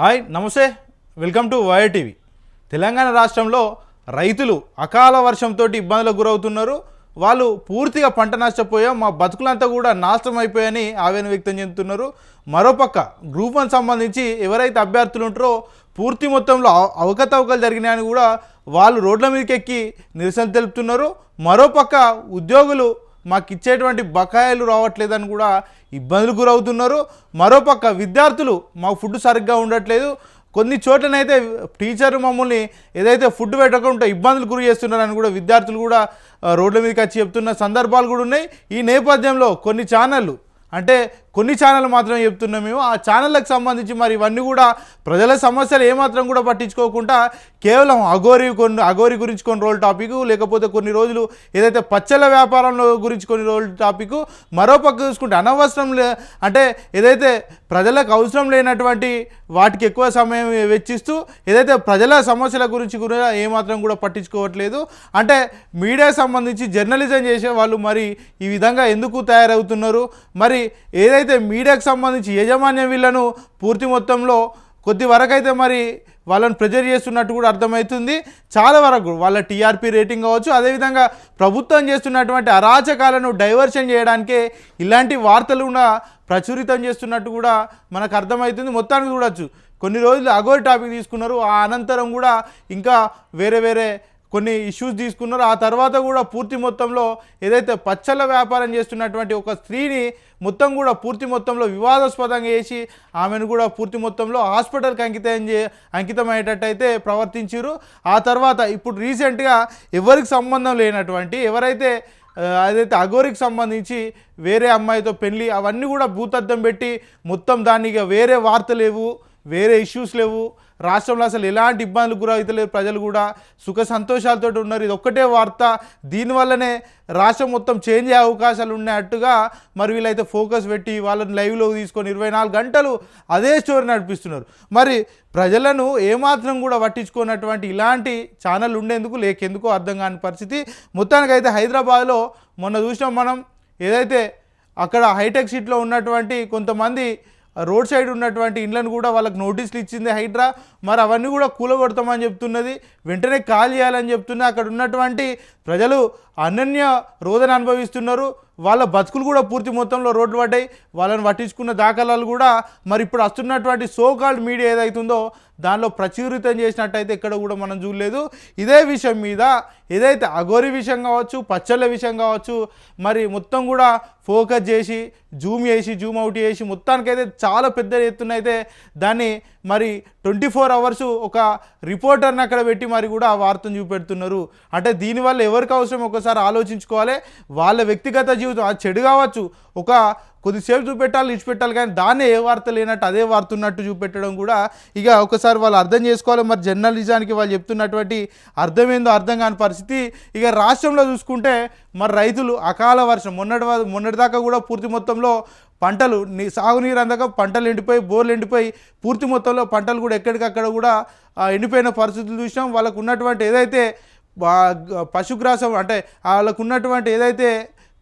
Hi నమస్తే. Welcome to Wire TV. Telangana రాష్ట్రంలో రైతులు అకాల వర్షంతో ఇబ్బందులకు గురవుతున్నారు. వాళ్ళు పూర్తిగా పంట నష్టపోయాం మా బతుకులంతా కూడా నాశనం అయిపోయాయని ఆవేదన వ్యక్తం చెందుతున్నారు. మరోపక్క గ్రూప్ వన్ సంబంధించి ఎవరైతే అభ్యర్థులు ఉంటారో పూర్తి మొత్తంలో అవ- అవకతవకలు జరిగినాయని కూడా వాళ్ళు రోడ్ల మీదకి ఎక్కి నిరసన తెలుపుతున్నారు. మరోపక్క ఉద్యోగులు మాకు ఇచ్చేటువంటి బకాయిలు రావట్లేదని కూడా ఇబ్బందులు గురవుతున్నారు. మరోపక్క విద్యార్థులు మాకు ఫుడ్ సరిగ్గా ఉండట్లేదు. కొన్ని చోట్లనైతే టీచర్ మమ్మల్ని ఏదైతే ఫుడ్ పెట్టకుండా ఇబ్బందులు గురి చేస్తున్నారని కూడా విద్యార్థులు కూడా రోడ్ల మీదకి వచ్చి చెప్తున్న సందర్భాలు కూడా ఉన్నాయి. ఈ నేపథ్యంలో కొన్ని ఛానళ్ళు అంటే కొన్ని ఛానళ్ళు మాత్రమే చెప్తున్నాం మేము. ఆ ఛానళ్ళకు సంబంధించి మరి ఇవన్నీ కూడా ప్రజల సమస్యలు ఏమాత్రం కూడా పట్టించుకోకుండా కేవలం అఘోరి కొన్ని అఘోరి గురించి కొన్ని రోజుల టాపిక్ లేకపోతే కొన్ని రోజులు ఏదైతే పచ్చళ్ళ వ్యాపారంలో గురించి కొన్ని రోజుల టాపిక్ మరోపక్క చూసుకుంటే అనవసరం లే అంటే ఏదైతే ప్రజలకు అవసరం లేనటువంటి వాటికి ఎక్కువ సమయం వెచ్చిస్తూ ఏదైతే ప్రజల సమస్యల గురించి కూడా ఏమాత్రం కూడా పట్టించుకోవట్లేదు. అంటే మీడియా సంబంధించి జర్నలిజం చేసే వాళ్ళు మరి ఈ విధంగా ఎందుకు తయారవుతున్నారు? మరి ఏదైతే మీడియాకు సంబంధించి యాజమాన్యం వీళ్ళను పూర్తి మొత్తంలో కొద్ది వరకైతే మరి వాళ్ళని ప్రెజర్ చేస్తున్నట్టు కూడా అర్థమవుతుంది. చాలా వరకు వాళ్ళ టీఆర్పీ రేటింగ్ కావచ్చు అదేవిధంగా ప్రభుత్వం చేస్తున్నటువంటి అరాచకాలను డైవర్షన్ చేయడానికే ఇలాంటి వార్తలు కూడా ప్రచురితం చేస్తున్నట్టు కూడా మనకు అర్థమవుతుంది. మొత్తానికి చూడొచ్చు. కొన్ని రోజులు అగోరి టాపిక్ తీసుకున్నారు. ఆ అనంతరం కూడా ఇంకా వేరే వేరే కొన్ని ఇష్యూస్ తీసుకున్నారు. ఆ తర్వాత కూడా పూర్తి మొత్తంలో ఏదైతే పచ్చళ్ళ వ్యాపారం చేస్తున్నటువంటి ఒక స్త్రీని మొత్తం కూడా పూర్తి మొత్తంలో వివాదాస్పదంగా చేసి ఆమెను కూడా పూర్తి మొత్తంలో హాస్పిటల్కి అంకితం చే అంకితమయ్యేటట్టయితే ప్రవర్తించారు ఆ తర్వాత ఇప్పుడు రీసెంట్గా ఎవరికి సంబంధం లేనటువంటి ఎవరైతే అదైతే అఘోరికి సంబంధించి వేరే అమ్మాయితో పెళ్ళి అవన్నీ కూడా భూతద్దం పెట్టి మొత్తం దానిగా వేరే వార్త లేవు వేరే ఇష్యూస్ లేవు. రాష్ట్రంలో అసలు ఎలాంటి ఇబ్బందులు గురవుతలేరు ప్రజలు కూడా సుఖ సంతోషాలతో ఉన్నారు. ఇది ఒక్కటే వార్త. దీనివల్లనే రాష్ట్రం మొత్తం చేంజ్ అయ్యే అవకాశాలు ఉన్నట్టుగా మరి వీళ్ళైతే ఫోకస్ పెట్టి వాళ్ళని లైవ్లో తీసుకొని ఇరవై నాలుగు గంటలు అదే స్టోరీ నడిపిస్తున్నారు. మరి ప్రజలను ఏమాత్రం కూడా పట్టించుకున్నటువంటి ఇలాంటి ఛానల్ ఉండేందుకు లేకెందుకో అర్థం కాని పరిస్థితి. మొత్తానికైతే హైదరాబాద్లో మొన్న చూసినాం మనం ఏదైతే అక్కడ హైటెక్ సిటీలో ఉన్నటువంటి కొంతమంది రోడ్ సైడ్ ఉన్నటువంటి ఇండ్లను కూడా వాళ్ళకి నోటీసులు ఇచ్చింది హైడ్రా. మరి అవన్నీ కూడా కూలగొడతామని చెప్తున్నది. వెంటనే కాల్ చేయాలని చెప్తున్నా. అక్కడ ఉన్నటువంటి ప్రజలు అనన్య రోదన అనుభవిస్తున్నారు. వాళ్ళ బతుకులు కూడా పూర్తి మొత్తంలో రోడ్లు పడ్డాయి. వాళ్ళని పట్టించుకున్న దాఖలాలు కూడా మరి ఇప్పుడు వస్తున్నటువంటి సోకాల్డ్ మీడియా ఏదైతుందో దానిలో ప్రచురితం చేసినట్టయితే ఎక్కడ కూడా మనం చూడలేదు. ఇదే విషయం మీద ఏదైతే అఘోరి విషయం కావచ్చు పచ్చళ్ళ విషయం కావచ్చు మరి మొత్తం కూడా ఫోకస్ చేసి జూమ్ చేసి జూమ్ అవుట్ చేసి మొత్తానికైతే చాలా పెద్ద ఎత్తున అయితే దాన్ని మరి ట్వంటీ ఫోర్ అవర్స్ ఒక రిపోర్టర్ని అక్కడ పెట్టి మరి కూడా ఆ వార్తను చూపెడుతున్నారు. అంటే దీనివల్ల ఎవరికి అవసరం? ఒకసారి ఆలోచించుకోవాలి. వాళ్ళ వ్యక్తిగత జీవితం అది చెడు కావచ్చు. ఒక కొద్దిసేపు చూపెట్టాలి ఇచ్చిపెట్టాలి కానీ దాన్నే ఏ వార్త లేనట్టు అదే వార్త ఉన్నట్టు చూపెట్టడం కూడా ఇక ఒకసారి వాళ్ళు అర్థం చేసుకోవాలి. మరి జర్నలిజానికి వాళ్ళు చెప్తున్నటువంటి అర్థమైందో అర్థం కాని పరిస్థితి. ఇక రాష్ట్రంలో చూసుకుంటే మరి రైతులు అకాల వర్షం. మొన్నటి మొన్నటిదాకా కూడా పూర్తి మొత్తంలో పంటలు నీ సాగునీరు అందక పంటలు ఎండిపోయి బోర్లు ఎండిపోయి పూర్తి మొత్తంలో పంటలు కూడా ఎక్కడికక్కడ కూడా ఎండిపోయిన పరిస్థితులు చూసినాం. వాళ్ళకు ఉన్నటువంటి ఏదైతే పశుగ్రాసం అంటే వాళ్ళకు ఉన్నటువంటి ఏదైతే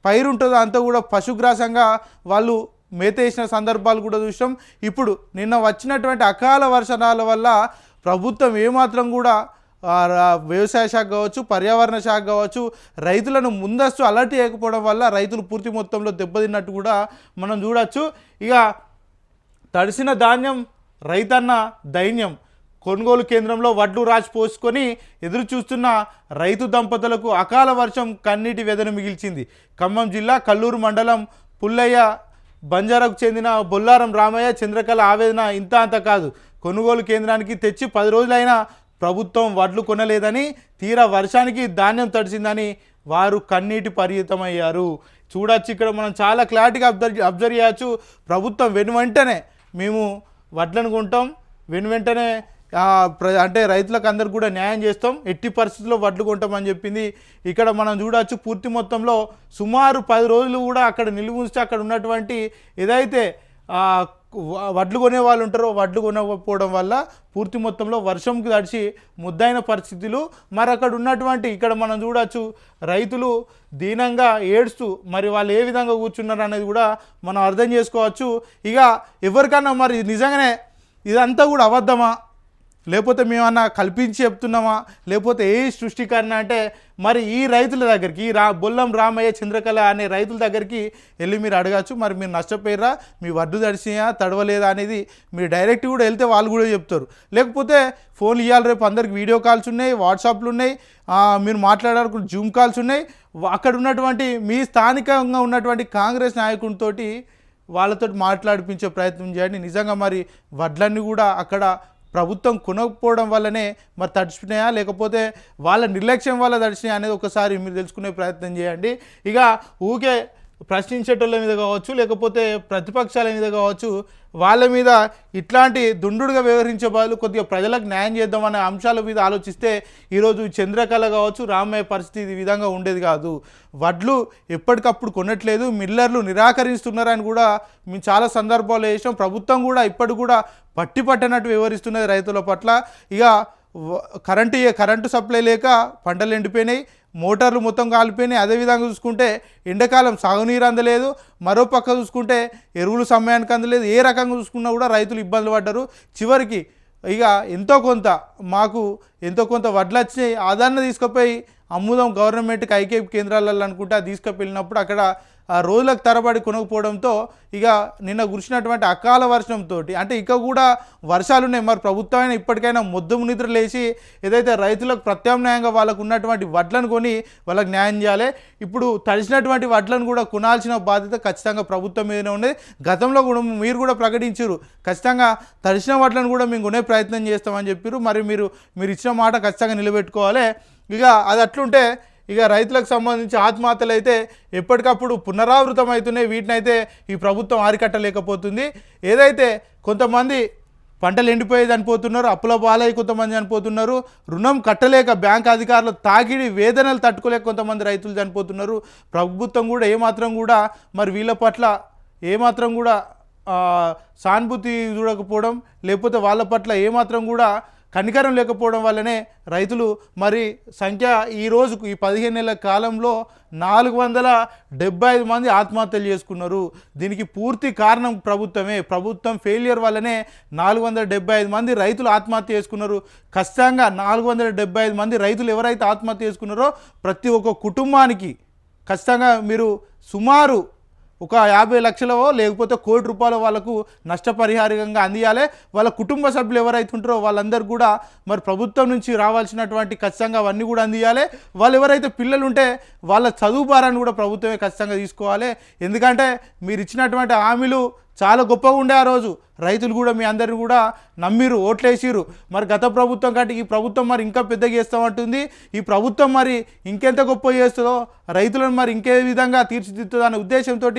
పైరు ఉంటుందో అంతా కూడా పశుగ్రాసంగా వాళ్ళు మేతేసిన సందర్భాలు కూడా చూసాం ఇప్పుడు నిన్న వచ్చినటువంటి అకాల వర్షాల వల్ల ప్రభుత్వం ఏమాత్రం కూడా వ్యవసాయ శాఖ కావచ్చు పర్యావరణ శాఖ కావచ్చు రైతులను ముందస్తు అలర్ట్ చేయకపోవడం వల్ల రైతులు పూర్తి మొత్తంలో దెబ్బతిన్నట్టు కూడా మనం చూడవచ్చు ఇక తడిసిన ధాన్యం రైతన్న దైన్యం కొనుగోలు కేంద్రంలో వడ్లు రాసి పోసుకొని ఎదురు చూస్తున్న రైతు దంపతులకు అకాల వర్షం కన్నీటి వెదను మిగిల్చింది. ఖమ్మం జిల్లా కల్లూరు మండలం పుల్లయ్య బంజారాకు చెందిన బొల్లారం రామయ్య చంద్రకళ ఆవేదన ఇంత అంత కాదు. కొనుగోలు కేంద్రానికి తెచ్చి పది రోజులైనా ప్రభుత్వం వడ్లు కొనలేదని తీరా వర్షానికి ధాన్యం తడిసిందని వారు కన్నీటి పరిమితమయ్యారు చూడొచ్చు ఇక్కడ మనం చాలా క్లారిటీగా అబ్జర్వ్ అబ్జర్వ్ చేయొచ్చు. ప్రభుత్వం వెను వెంటనే మేము వడ్లను కొంటాం. వెను వెంటనే అంటే రైతులకు అందరికి కూడా న్యాయం చేస్తాం. ఎట్టి పరిస్థితుల్లో వడ్లు కొంటామని చెప్పింది. ఇక్కడ మనం చూడొచ్చు పూర్తి మొత్తంలో సుమారు పది రోజులు కూడా అక్కడ నిలువ ఉంచితే అక్కడ ఉన్నటువంటి ఏదైతే వడ్లు కొనే వాళ్ళు ఉంటారో వడ్లు కొనకపోవడం వల్ల పూర్తి మొత్తంలో వర్షంకి తడిచి ముద్దైన పరిస్థితులు. మరి అక్కడ ఉన్నటువంటి ఇక్కడ మనం చూడవచ్చు రైతులు దీనంగా ఏడుస్తూ మరి వాళ్ళు ఏ విధంగా కూర్చున్నారు అనేది కూడా మనం అర్థం చేసుకోవచ్చు. ఇక ఎవరికన్నా మరి నిజంగానే ఇదంతా కూడా అబద్ధమా? లేకపోతే మేమన్నా కల్పించి చెప్తున్నామా? లేకపోతే ఏ సృష్టికరణ అంటే మరి ఈ రైతుల దగ్గరికి ఈ రా బొల్లం రామయ్య చంద్రకళ అనే రైతుల దగ్గరికి వెళ్ళి మీరు అడగచ్చు. మరి మీరు నష్టపోయారా మీ వడ్డు తడిసినా తడవలేదా అనేది మీరు డైరెక్ట్ కూడా వెళ్తే వాళ్ళు కూడా చెప్తారు. లేకపోతే ఫోన్ ఇవ్వాలి రేపు అందరికి వీడియో కాల్స్ ఉన్నాయి వాట్సాప్లు ఉన్నాయి మీరు మాట్లాడాలనుకుంటే జూమ్ కాల్స్ ఉన్నాయి. అక్కడ ఉన్నటువంటి మీ స్థానికంగా ఉన్నటువంటి కాంగ్రెస్ నాయకునితోటి వాళ్ళతో మాట్లాడిపించే ప్రయత్నం చేయండి. నిజంగా మరి వడ్లన్నీ కూడా అక్కడ ప్రభుత్వం కొనకపోవడం వల్లనే మరి తడిచినాయా? లేకపోతే వాళ్ళ నిర్లక్ష్యం వల్ల తడిచినాయా అనేది ఒకసారి మీరు తెలుసుకునే ప్రయత్నం చేయండి. ఇక ఊకే ప్రశ్నించేటోళ్ళ మీద కావచ్చు లేకపోతే ప్రతిపక్షాల మీద కావచ్చు వాళ్ళ మీద ఇట్లాంటి దుండుడుగా వ్యవహరించే బదులు కొద్దిగా ప్రజలకు న్యాయం చేద్దామనే అంశాల మీద ఆలోచిస్తే ఈరోజు చంద్రకళ కావచ్చు రామయ్య పరిస్థితి ఈ విధంగా ఉండేది కాదు. వడ్లు ఎప్పటికప్పుడు కొనట్లేదు మిల్లర్లు నిరాకరిస్తున్నారని కూడా మేము చాలా సందర్భాలు వేసాం ప్రభుత్వం కూడా ఇప్పటికి కూడా పట్టి పట్టనట్టు వ్యవహరిస్తున్నది రైతుల పట్ల. ఇక కరెంటు కరెంటు సప్లై లేక పంటలు ఎండిపోయినాయి మోటార్లు మొత్తం కాలిపోయినాయి. అదేవిధంగా చూసుకుంటే ఎండాకాలం సాగునీరు అందలేదు. మరో పక్క చూసుకుంటే ఎరువులు సమయానికి అందలేదు. ఏ రకంగా చూసుకున్నా కూడా రైతులు ఇబ్బందులు పడ్డారు. చివరికి ఇక ఎంతో కొంత మాకు ఎంతో కొంత వడ్లు వచ్చినాయి. ఆదాన్ని తీసుకుపోయి అమ్ముదాం గవర్నమెంట్కి ఐకేపీ కేంద్రాలలో అనుకుంటే అది తీసుకుపోయినప్పుడు అక్కడ రోజులకు తరబడి కొనకపోవడంతో ఇక నిన్న కురిసినటువంటి అకాల వర్షంతో అంటే ఇక కూడా వర్షాలు ఉన్నాయి మరి ప్రభుత్వం ఇప్పటికైనా మొద్దు నిద్ర లేచి ఏదైతే రైతులకు ప్రత్యామ్నాయంగా వాళ్ళకు ఉన్నటువంటి వడ్లను కొని వాళ్ళకి న్యాయం చేయాలి. ఇప్పుడు తడిసినటువంటి వడ్లను కూడా కొనాల్సిన బాధ్యత ఖచ్చితంగా ప్రభుత్వం మీదనే ఉంది గతంలో కూడా మీరు కూడా ప్రకటించారు ఖచ్చితంగా తడిసిన వడ్లను కూడా మేము కొనే ప్రయత్నం చేస్తామని చెప్పారు. మరి మీరు మీరు ఇచ్చిన మాట ఖచ్చితంగా నిలబెట్టుకోవాలి. ఇక అది అట్లుంటే ఇక రైతులకు సంబంధించి ఆత్మహత్యలు అయితే ఎప్పటికప్పుడు పునరావృతం అవుతున్నాయి. వీటినైతే ఈ ప్రభుత్వం ఆరికట్టలేకపోతుంది ఏదైతే కొంతమంది పంటలు ఎండిపోయి చనిపోతున్నారు అప్పుల పాలై కొంతమంది చనిపోతున్నారు రుణం కట్టలేక బ్యాంక్ అధికారులు తాకిడి వేదనలు తట్టుకోలేక కొంతమంది రైతులు చనిపోతున్నారు. ప్రభుత్వం కూడా ఏమాత్రం కూడా మరి వీళ్ళ పట్ల ఏమాత్రం కూడా సానుభూతి చూడకపోవడం లేకపోతే వాళ్ళ పట్ల ఏమాత్రం కూడా కనికరం లేకపోవడం వల్లనే రైతులు మరి సంఖ్య ఈ రోజుకు ఈ పదిహేను నెలల కాలంలో నాలుగు వందల డెబ్బై ఐదు మంది ఆత్మహత్యలు చేసుకున్నారు. దీనికి పూర్తి కారణం ప్రభుత్వమే. ప్రభుత్వం ఫెయిలియర్ వల్లనే నాలుగు వందల డెబ్బై ఐదు మంది రైతులు ఆత్మహత్య చేసుకున్నారు. ఖచ్చితంగా నాలుగు వందల డెబ్బై ఐదు మంది రైతులు ఎవరైతే ఆత్మహత్య చేసుకున్నారో ప్రతి ఒక్క కుటుంబానికి ఖచ్చితంగా మీరు సుమారు ఒక యాభై లక్షలవో లేకపోతే కోటి రూపాయలు వాళ్ళకు నష్టపరిహారంగా అందియాలి. వాళ్ళ కుటుంబ సభ్యులు ఎవరైతే ఉంటారో వాళ్ళందరూ కూడా మరి ప్రభుత్వం నుంచి రావాల్సినటువంటి ఖచ్చితంగా అవన్నీ కూడా అందియాలి. వాళ్ళు ఎవరైతే పిల్లలు ఉంటే వాళ్ళ చదువు భారాన్ని కూడా ప్రభుత్వమే ఖచ్చితంగా తీసుకోవాలి. ఎందుకంటే మీరు ఇచ్చినటువంటి హామీలు చాలా గొప్పగా ఉండే ఆ రోజు. రైతులు కూడా మీ అందరు కూడా నమ్మిరు ఓట్లేసిరు. మరి గత ప్రభుత్వం కంటే ఈ ప్రభుత్వం మరి ఇంకా పెద్దగా చేస్తామంటుంది. ఈ ప్రభుత్వం మరి ఇంకెంత గొప్ప చేస్తుందో రైతులను మరి ఇంకే విధంగా తీర్చిదిద్దుతుందో అనే ఉద్దేశంతో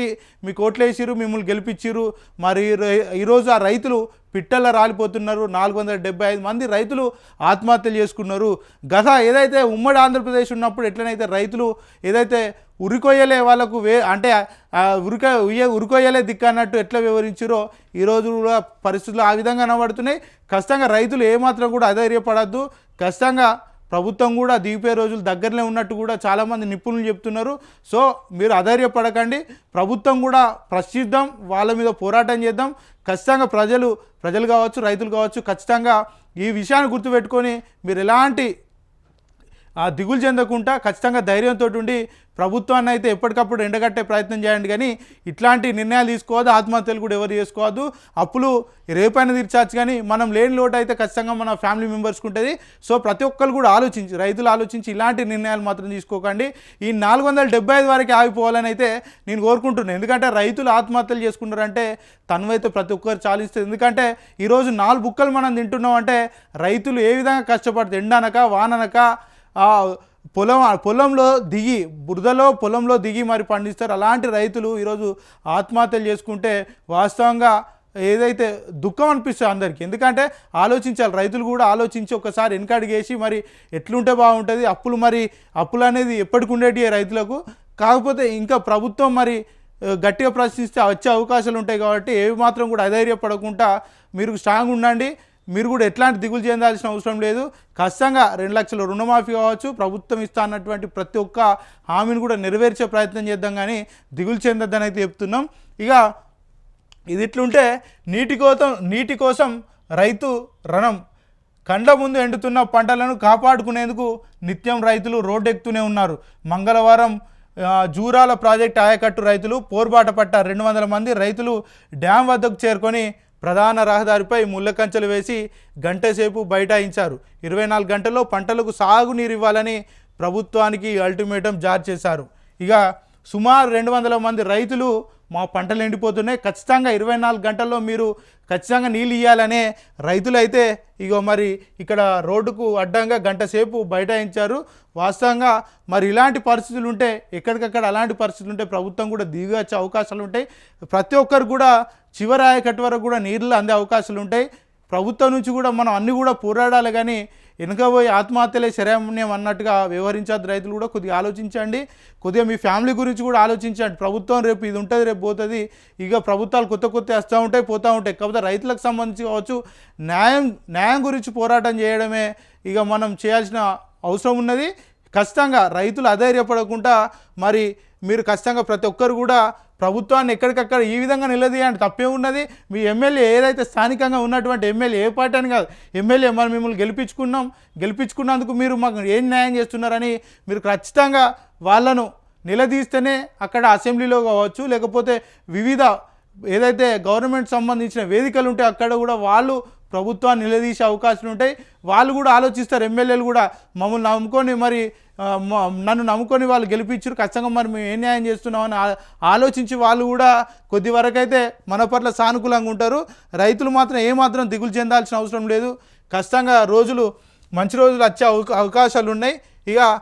మీకు ఓట్లేసిరు మిమ్మల్ని గెలిపించిరు. మరి రై- ఈరోజు ఆ రైతులు పిట్టల రాలిపోతున్నారు. నాలుగు వందల డెబ్బై ఐదు మంది రైతులు ఆత్మహత్యలు చేసుకున్నారు. గత ఏదైతే ఉమ్మడి ఆంధ్రప్రదేశ్ ఉన్నప్పుడు ఎట్లనైతే రైతులు ఏదైతే ఉరికొయ్యలే వాళ్ళకు వే అంటే ఉరిక ఉయ్య ఉరికొయ్యలే దిక్కు అన్నట్టు ఎట్లా వివరించారో ఈరోజు కూడా పరిస్థితులు ఆ విధంగా కనబడుతున్నాయి. ఖచ్చితంగా రైతులు ఏమాత్రం కూడా అధైర్యపడద్దు. ఖచ్చితంగా ప్రభుత్వం కూడా దిగిపోయే రోజులు దగ్గరలో ఉన్నట్టు కూడా చాలామంది నిపుణులు చెప్తున్నారు. సో మీరు అధైర్యపడకండి. ప్రభుత్వం కూడా ప్రశ్నిద్దాం. వాళ్ళ మీద పోరాటం చేద్దాం. ఖచ్చితంగా ప్రజలు ప్రజలు కావచ్చు రైతులు కావచ్చు ఖచ్చితంగా ఈ విషయాన్ని గుర్తుపెట్టుకొని మీరు ఎలాంటి ఆ దిగులు చెందకుండా ఖచ్చితంగా ధైర్యంతో ఉండి ప్రభుత్వాన్ని అయితే ఎప్పటికప్పుడు ఎండగట్టే ప్రయత్నం చేయండి కానీ ఇట్లాంటి నిర్ణయాలు తీసుకోవద్దు ఆత్మహత్యలు కూడా ఎవరు చేసుకోవద్దు. అప్పులు రేపైనా తీర్చవచ్చు కానీ మనం లేని లోటు అయితే ఖచ్చితంగా మన ఫ్యామిలీ మెంబర్స్కి ఉంటుంది. సో ప్రతి ఒక్కరు కూడా ఆలోచించి రైతులు ఆలోచించి ఇలాంటి నిర్ణయాలు మాత్రం తీసుకోకండి. ఈ నాలుగు వందల డెబ్బై ఐదు వరకు ఆగిపోవాలని అయితే నేను కోరుకుంటున్నాను. ఎందుకంటే రైతులు ఆత్మహత్యలు చేసుకుంటారంటే తనువైతే ప్రతి ఒక్కరు చాలిస్తుంది. ఎందుకంటే ఈరోజు నాలుగు బుక్కలు మనం తింటున్నాం అంటే రైతులు ఏ విధంగా కష్టపడుతుంది ఎండనక వాననక పొలం పొలంలో దిగి బురదలో పొలంలో దిగి మరి పండిస్తారు. అలాంటి రైతులు ఈరోజు ఆత్మహత్యలు చేసుకుంటే వాస్తవంగా ఏదైతే దుఃఖం అనిపిస్తుంది అందరికీ. ఎందుకంటే ఆలోచించాలి. రైతులు కూడా ఆలోచించి ఒకసారి వెనకడిగేసి మరి ఎట్లుంటే బాగుంటుంది అప్పులు మరి అప్పులు అనేది ఎప్పటికి ఉండేటి రైతులకు. కాకపోతే ఇంకా ప్రభుత్వం మరి గట్టిగా ప్రశ్నిస్తే వచ్చే అవకాశాలు ఉంటాయి కాబట్టి ఏవి మాత్రం కూడా అధైర్యపడకుండా మీరు స్ట్రాంగ్ ఉండండి. మీరు కూడా ఎట్లాంటి దిగులు చెందాల్సిన అవసరం లేదు. ఖచ్చితంగా రెండు లక్షల రుణమాఫీ కావచ్చు. ప్రభుత్వం ఇస్తా అన్నటువంటి ప్రతి ఒక్క హామీని కూడా నెరవేర్చే ప్రయత్నం చేద్దాం కానీ దిగులు చెందొద్దని అయితే చెప్తున్నాం. ఇక ఇది ఇట్లుంటే నీటి కోసం నీటి కోసం రైతు రణం. కండ్ల ముందు ఎండుతున్న పంటలను కాపాడుకునేందుకు నిత్యం రైతులు రోడ్డెక్కుతూనే ఉన్నారు. మంగళవారం జూరాల ప్రాజెక్ట్ ఆయకట్టు రైతులు పోర్బాట పట్ట రెండు వందల మంది రైతులు డ్యాం వద్దకు చేరుకొని ప్రధాన రహదారిపై ముళ్ళకంచెలు వేసి గంటసేపు బైఠాయించారు. ఇరవై నాలుగు గంటల్లో పంటలకు సాగునీరు ఇవ్వాలని ప్రభుత్వానికి అల్టిమేటం జారీ చేశారు. ఇక సుమారు రెండు వందల మంది రైతులు మా పంటలు ఎండిపోతున్నాయి. ఖచ్చితంగా ఇరవై నాలుగు గంటల్లో మీరు ఖచ్చితంగా నీళ్ళు ఇవ్వాలనే రైతులైతే ఇగో మరి ఇక్కడ రోడ్డుకు అడ్డంగా గంట సేపు బైఠాయించారు. వాస్తవంగా మరి ఇలాంటి పరిస్థితులు ఉంటే ఎక్కడికక్కడ అలాంటి పరిస్థితులు ఉంటే ప్రభుత్వం కూడా దిగొచ్చే అవకాశాలు ఉంటాయి. ప్రతి ఒక్కరు కూడా చివరి ఆయకట్టు వరకు కూడా నీళ్ళు అందే అవకాశాలు ఉంటాయి. ప్రభుత్వం నుంచి కూడా మనం అన్ని కూడా పోరాడాలి కానీ వెనుకపోయి ఆత్మహత్యలే శరణ్యం అన్నట్టుగా వ్యవహరించద్దు రైతులు కూడా. కొద్దిగా ఆలోచించండి. కొద్దిగా మీ ఫ్యామిలీ గురించి కూడా ఆలోచించండి. ప్రభుత్వం రేపు ఇది ఉంటుంది రేపు పోతుంది. ఇక ప్రభుత్వాలు కొత్త కొత్త వస్తూ ఉంటాయి పోతూ ఉంటాయి. కాకపోతే రైతులకు సంబంధించి కావచ్చు న్యాయం న్యాయం గురించి పోరాటం చేయడమే ఇక మనం చేయాల్సిన అవసరం ఉన్నది. ఖచ్చితంగా రైతులు అధైర్యపడకుండా మరి మీరు ఖచ్చితంగా ప్రతి ఒక్కరు కూడా ప్రభుత్వాన్ని ఎక్కడికక్కడ ఈ విధంగా నిలదీయండి తప్పే ఉన్నది. మీ ఎమ్మెల్యే ఏదైతే స్థానికంగా ఉన్నటువంటి ఎమ్మెల్యే ఏ పార్టీ అని కాదు ఎమ్మెల్యే మనం మిమ్మల్ని గెలిపించుకున్నాం. గెలిపించుకున్నందుకు మీరు మాకు ఏం న్యాయం చేస్తున్నారని మీరు ఖచ్చితంగా వాళ్ళను నిలదీస్తేనే అక్కడ అసెంబ్లీలో కావచ్చు లేకపోతే వివిధ ఏదైతే గవర్నమెంట్ సంబంధించిన వేదికలు ఉంటే అక్కడ కూడా వాళ్ళు ప్రభుత్వాన్ని నిలదీసే అవకాశాలు ఉంటాయి. వాళ్ళు కూడా ఆలోచిస్తారు. ఎమ్మెల్యేలు కూడా మమ్మల్ని నమ్ముకొని మరి మ- నన్ను నమ్ముకొని వాళ్ళు గెలిపించారు. ఖచ్చితంగా మరి మేము ఏం న్యాయం చేస్తున్నామని ఆ- ఆలోచించి వాళ్ళు కూడా కొద్ది వరకైతే మన పట్ల సానుకూలంగా ఉంటారు. రైతులు మాత్రం ఏమాత్రం దిగులు చెందాల్సిన అవసరం లేదు. ఖచ్చితంగా రోజులు మంచి రోజులు వచ్చే అవకా- అవకాశాలు ఉన్నాయి. ఇక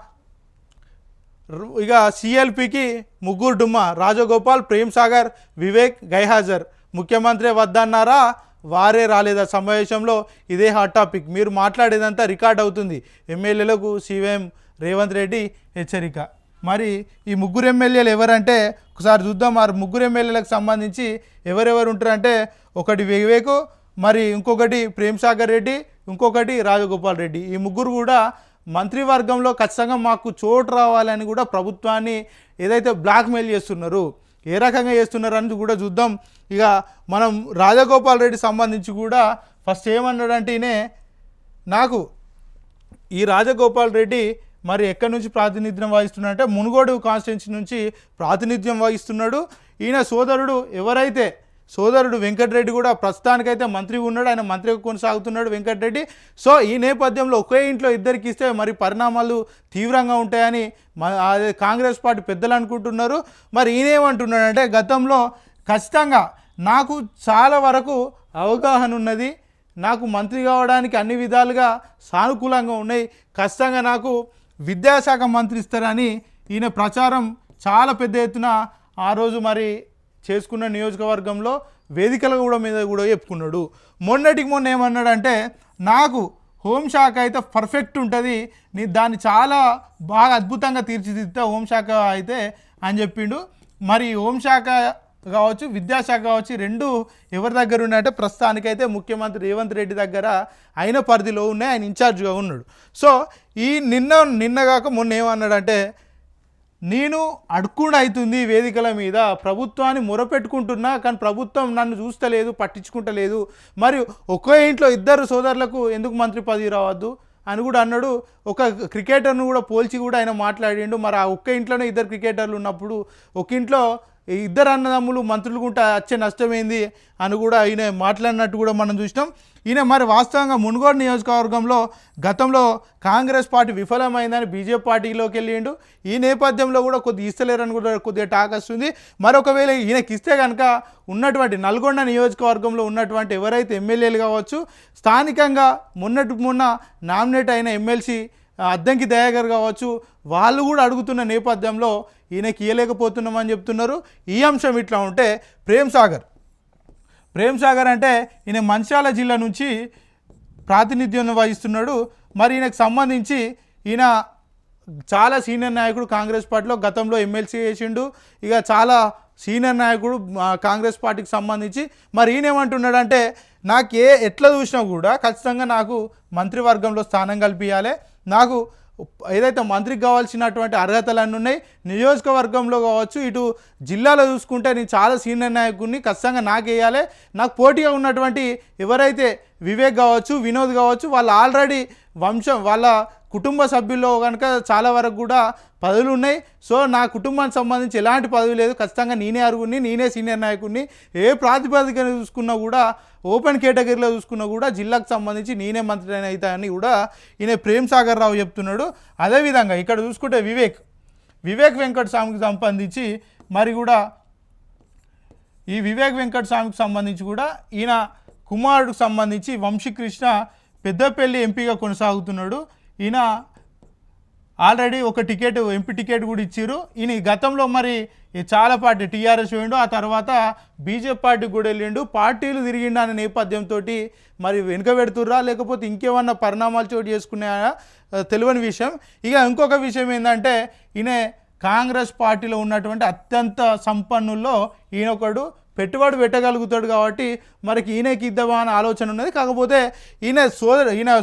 ఇక సిఎల్పికి ముగ్గురు డుమ్మ. రాజగోపాల్ ప్రేమ్ సాగర్ వివేక్ గైహాజర్. ముఖ్యమంత్రి వద్దన్నారా? వారే రాలేదా. సమావేశంలో ఇదే హాట్ టాపిక్ మీరు మాట్లాడేదంతా రికార్డ్ అవుతుంది. ఎమ్మెల్యేలకు సీఎం రేవంత్ రెడ్డి హెచ్చరిక. మరి ఈ ముగ్గురు ఎమ్మెల్యేలు ఎవరంటే ఒకసారి చూద్దాం. మరి ముగ్గురు ఎమ్మెల్యేలకు సంబంధించి ఎవరెవరు ఉంటారంటే ఒకటి వివేకు మరి ఇంకొకటి ప్రేమ్ సాగర్ రెడ్డి ఇంకొకటి రాజగోపాల్ రెడ్డి. ఈ ముగ్గురు కూడా మంత్రివర్గంలో ఖచ్చితంగా మాకు చోటు రావాలని కూడా ప్రభుత్వాన్ని ఏదైతే బ్లాక్మెయిల్ చేస్తున్నారు ఏ రకంగా చేస్తున్నారని కూడా చూద్దాం. ఇక మనం రాజగోపాల్ రెడ్డి సంబంధించి కూడా ఫస్ట్ ఏమన్నాడంటేనే ఈయనే నాకు ఈ రాజగోపాల్ రెడ్డి మరి ఎక్కడి నుంచి ప్రాతినిధ్యం వహిస్తున్నాడంటే మునుగోడు కాన్స్టిట్యున్సీ నుంచి ప్రాతినిధ్యం వహిస్తున్నాడు. ఈయన సోదరుడు ఎవరైతే సోదరుడు వెంకటరెడ్డి కూడా ప్రస్తుతానికైతే మంత్రి ఉన్నాడు. ఆయన మంత్రిగా కొనసాగుతున్నాడు వెంకటరెడ్డి. సో ఈ నేపథ్యంలో ఒకే ఇంట్లో ఇద్దరికి ఇస్తే మరి పరిణామాలు తీవ్రంగా ఉంటాయని మ- అదే కాంగ్రెస్ పార్టీ పెద్దలు అనుకుంటున్నారు. మరి ఈయనేమంటున్నాడంటే గతంలో ఖచ్చితంగా నాకు చాలా వరకు అవగాహన ఉన్నది. నాకు మంత్రి కావడానికి అన్ని విధాలుగా సానుకూలంగా ఉన్నాయి. ఖచ్చితంగా నాకు విద్యాశాఖ మంత్రి ఇస్తారని ఈయన ప్రచారం చాలా పెద్ద ఎత్తున ఆ రోజు మరి చేసుకున్న నియోజకవర్గంలో వేదికల కూడా మీద కూడా చెప్పుకున్నాడు. మొన్నటికి మొన్న ఏమన్నాడంటే నాకు హోంశాఖ అయితే పర్ఫెక్ట్ ఉంటుంది. నీ దాన్ని చాలా బాగా అద్భుతంగా తీర్చిదిద్దా హోంశాఖ అయితే అని చెప్పిండు. మరి హోంశాఖ కావచ్చు విద్యాశాఖ కావచ్చు రెండు ఎవరి దగ్గర ఉన్నాయంటే ప్రస్తుతానికైతే ముఖ్యమంత్రి రేవంత్ రెడ్డి దగ్గర ఆయన పరిధిలో ఉన్నాయి. ఆయన ఇన్ఛార్జ్గా ఉన్నాడు. సో ఈ నిన్న నిన్నగాక మొన్న ఏమన్నాడంటే నేను అడుక్కుడు అవుతుంది వేదికల మీద. ప్రభుత్వాన్ని మొరపెట్టుకుంటున్నా కానీ ప్రభుత్వం నన్ను చూస్తలేదు పట్టించుకుంటలేదు. మరియు ఒకే ఇంట్లో ఇద్దరు సోదరులకు ఎందుకు మంత్రి పదవి రావద్దు? అని కూడా అన్నాడు. ఒక క్రికెటర్ను కూడా పోల్చి కూడా ఆయన మాట్లాడిండు. మరి ఆ ఒక్క ఇంట్లోనే ఇద్దరు క్రికెటర్లు ఉన్నప్పుడు ఒక ఇంట్లో ఇద్దరు అన్నదమ్ములు మంత్రులు గుంట వచ్చే నష్టమైంది అని కూడా ఆయన మాట్లాడినట్టు కూడా మనం చూసినాం. ఈయన మరి వాస్తవంగా మునుగోడు నియోజకవర్గంలో గతంలో కాంగ్రెస్ పార్టీ విఫలమైందని బీజేపీ పార్టీలోకి వెళ్ళిండు. ఈ నేపథ్యంలో కూడా కొద్దిగా ఇస్తలేరని కూడా కొద్దిగా టాక్ వస్తుంది. మరొకవేళ ఈయనకి ఇస్తే కనుక ఉన్నటువంటి నల్గొండ నియోజకవర్గంలో ఉన్నటువంటి ఎవరైతే ఎమ్మెల్యేలు కావచ్చు స్థానికంగా మొన్నటి మొన్న నామినేట్ అయిన ఎమ్మెల్సీ అద్దంకి దయాగర్ కావచ్చు వాళ్ళు కూడా అడుగుతున్న నేపథ్యంలో ఈయనకి ఇయ్యలేకపోతున్నామని చెప్తున్నారు. ఈ అంశం ఇట్లా ఉంటే ప్రేమ్ సాగర్. ప్రేమ్ సాగర్ అంటే ఈయన మంచాల జిల్లా నుంచి ప్రాతినిధ్యం వహిస్తున్నాడు. మరి ఈయనకు సంబంధించి ఈయన చాలా సీనియర్ నాయకుడు కాంగ్రెస్ పార్టీలో గతంలో ఎమ్మెల్సీ చేసిండు. ఇక చాలా సీనియర్ నాయకుడు కాంగ్రెస్ పార్టీకి సంబంధించి. మరి ఈయన ఏమంటున్నాడంటే నాకు ఏ ఎట్లా చూసినా కూడా ఖచ్చితంగా నాకు మంత్రివర్గంలో స్థానం కల్పించాలి నాకు ఏదైతే మంత్రికి కావాల్సినటువంటి అర్హతలు అన్నీ ఉన్నాయి నియోజకవర్గంలో కావచ్చు ఇటు జిల్లాలో చూసుకుంటే నేను చాలా సీనియర్ నాయకుడిని ఖచ్చితంగా నాకు వేయాలి. నాకు పోటీగా ఉన్నటువంటి ఎవరైతే వివేక్ కావచ్చు వినోద్ కావచ్చు వాళ్ళు ఆల్రెడీ వంశం వాళ్ళ కుటుంబ సభ్యుల్లో కనుక చాలా వరకు కూడా పదవులు ఉన్నాయి సో నా కుటుంబానికి సంబంధించి ఎలాంటి పదవి లేదు. ఖచ్చితంగా నేనే అరుగుని నేనే సీనియర్ నాయకుడిని. ఏ ప్రాతిపదికన చూసుకున్నా కూడా ఓపెన్ కేటగిరీలో చూసుకున్నా కూడా జిల్లాకు సంబంధించి నేనే మంత్రి అవుతాయని కూడా ఈయన ప్రేమ్ సాగర్ రావు చెప్తున్నాడు. అదేవిధంగా ఇక్కడ చూసుకుంటే వివేక్ వివేక్ వెంకట స్వామికి సంబంధించి మరి కూడా ఈ వివేక్ వెంకట స్వామికి సంబంధించి కూడా ఈయన కుమారుడికి సంబంధించి వంశీకృష్ణ పెద్దపల్లి ఎంపీగా కొనసాగుతున్నాడు. ఈయన ఆల్రెడీ ఒక టికెట్ ఎంపీ టికెట్ కూడా ఇచ్చారు ఈయన గతంలో మరి చాలా పార్టీ టీఆర్ఎస్ పోయిండు. ఆ తర్వాత బీజేపీ పార్టీకి కూడా వెళ్ళిండు. పార్టీలు తిరిగిండు అనే నేపథ్యంతో మరి వెనుక పెడుతుర్రా? లేకపోతే ఇంకేమన్నా పరిణామాలు చోటు చేసుకున్నాయా? తెలియని విషయం. ఇక ఇంకొక విషయం ఏంటంటే ఈయన కాంగ్రెస్ పార్టీలో ఉన్నటువంటి అత్యంత సంపన్నుల్లో ఈయన ఒకడు పెట్టుబడి పెట్టగలుగుతాడు కాబట్టి మరికి ఈయనకి ఇద్దామా అనే ఆలోచన ఉన్నది. కాకపోతే ఈయన సోదరు ఈయన